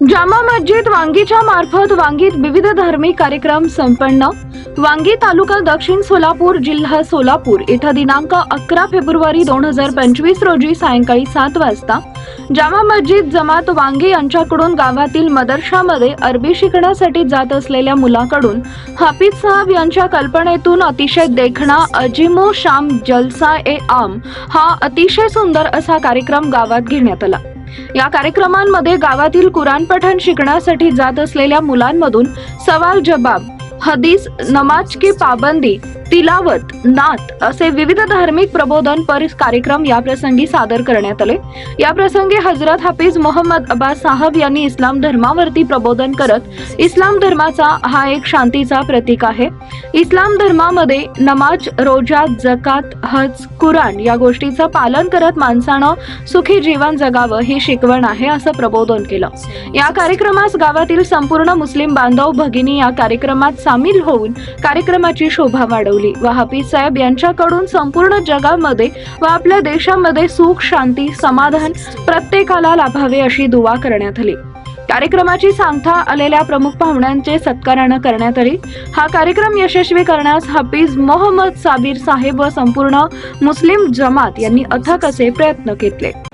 जामा मस्जिद वांगीच्या मार्फत वांगीत विविध धार्मिक कार्यक्रम संपन्न. वांगी तालुका दक्षिण सोलापूर जिल्हा सोलापूर. इथं दिनांक अकरा फेब्रुवारी दोन हजार पंचवीस रोजी सायंकाळी सात वाजता जामा मस्जिद जमात वांगी यांच्याकडून गावातील मदरशामध्ये अरबी शिकण्यासाठी जात असलेल्या मुलाकडून हाफिज साहब यांच्या कल्पनेतून अतिशय देखणा अजिमो शाम जलसा ए आम हा अतिशय सुंदर असा कार्यक्रम गावात घेण्यात आला. या कार्यक्रमांमध्ये गावातील कुराण पठण शिकण्यासाठी जात असलेल्या मुलांमधून सवाल जबाब हदीस नमाज की पाबंदी तिलावत नात असे विविध धार्मिक प्रबोधन पर कार्यक्रम या प्रसंगी सादर करण्यात आले. या प्रसंगी हजरत हाफिज मोहम्मद अब्बास साहब यांनी इस्लाम धर्मावरती प्रबोधन करत इस्लाम धर्माचा हा एक शांतीचा प्रतीक आहे. इस्लाम धर्मामध्ये नमाज रोजा जकात हज कुराण या गोष्टीचं पालन करत माणसानं सुखी जीवन जगावं ही शिकवण आहे असं प्रबोधन केलं. या कार्यक्रमास गावातील संपूर्ण मुस्लिम बांधव भगिनी या कार्यक्रमात सामील होऊन कार्यक्रमाची शोभा वाढवली. व हाफिज साहेब यांच्याकडून संपूर्ण जगामध्ये व आपल्या देशामध्ये सुख शांती समाधान प्रत्येकाला लाभावे अशी दुवा करण्यात आली. कार्यक्रमाची सांगता आलेल्या प्रमुख पाहुण्यांचे सत्कारानं करण्यात आली. हा कार्यक्रम यशस्वी करण्यास हफीज मोहम्मद साबीर साहेब व संपूर्ण मुस्लिम जमात यांनी अथक असे प्रयत्न घेतले.